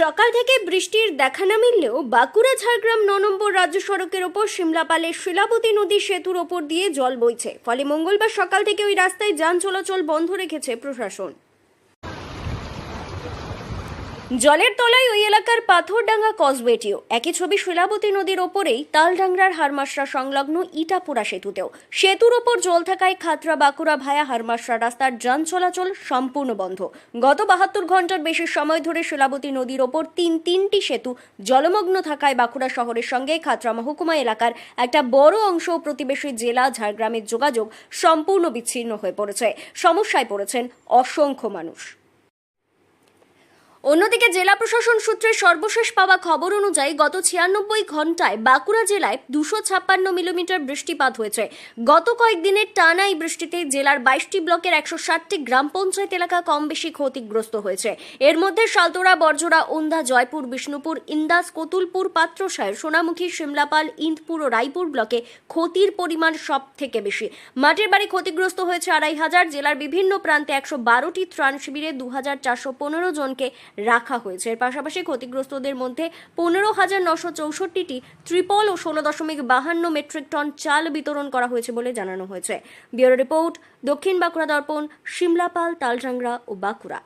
সকাল থেকে বৃষ্টির দেখা না মিললেও বাঁকুড়া, ঝাড়গ্রাম, ন নম্বর রাজ্য সড়কের ওপর শিমলাপালের শিলাবতী নদী সেতুর ওপর দিয়ে জল বইছে। ফলে মঙ্গলবার সকাল থেকে ওই রাস্তায় যান চলাচল বন্ধ রেখেছে প্রশাসন। জলের তলায় ওই এলাকার পাথরডাঙ্গা কসবেটিও একই ছবি শিলাবতী নদীর ওপরেই তালডাংরার হারমাসরা সংলগ্ন ইটাপুরা সেতুতেও। সেতুর ওপর জল থাকায় খাতরা বাঁকুড়া ভায়া হারমাসরা রাস্তার যান চলাচল সম্পূর্ণ বন্ধ। গত বাহাত্তর ঘণ্টার বেশি সময় ধরে শিলাবতী নদীর ওপর তিন তিনটি সেতু জলমগ্ন থাকায় বাঁকুড়া শহরের সঙ্গে খাতরা মহকুমা এলাকার একটা বড় অংশ প্রতিবেশী জেলা ঝাড়গ্রামের যোগাযোগ সম্পূর্ণ বিচ্ছিন্ন হয়ে পড়েছে। সমস্যায় পড়েছেন অসংখ্য মানুষ। অন্যদিকে জেলা প্রশাসন সূত্রে সর্বশেষ পাওয়া খবর অনুযায়ী গত ছিয়ানব্বই ঘন্টায় বাঁকুড়া জেলায় দুশো ছাপ্পান্ন মিলিমিটার বৃষ্টিপাত হয়েছে। গত কয়েকদিনের টানা এই বৃষ্টিতে জেলার বাইশটি ব্লকের একশো ষাটটি গ্রাম পঞ্চায়েত এলাকা কম বেশি ক্ষতিগ্রস্ত হয়েছে। এর মধ্যে সালতোরা বরজোড়া ওন্দা, জয়পুর, বিষ্ণুপুর, ইন্দাস, কতুলপুর পাত্রসায়ের সোনামুখী শিমলাপাল ইন্দপুর ও রায়পুর ব্লকে ক্ষতির পরিমাণ সব থেকে বেশি। মাটির বাড়ি ক্ষতিগ্রস্ত হয়েছে আড়াই হাজার, জেলার বিভিন্ন প্রান্তে একশো বারোটি ত্রাণ শিবিরে দু হাজার চারশো পনেরো জনকে রাখা হয়েছে। এর পাশাপাশি ক্ষতিগ্রস্তদের মধ্যে পনেরো হাজার নশো চৌষট্টিটি ত্রিপল ও ষোলো দশমিক বাহান্ন মেট্রিক টন চাল বিতরণ করা হয়েছে বলে জানানো হয়েছে। ব্যুরো রিপোর্ট, দক্ষিণ বাঁকুড়া দর্পণ সিমলাপাল তালজাংরা ও বাঁকুড়া।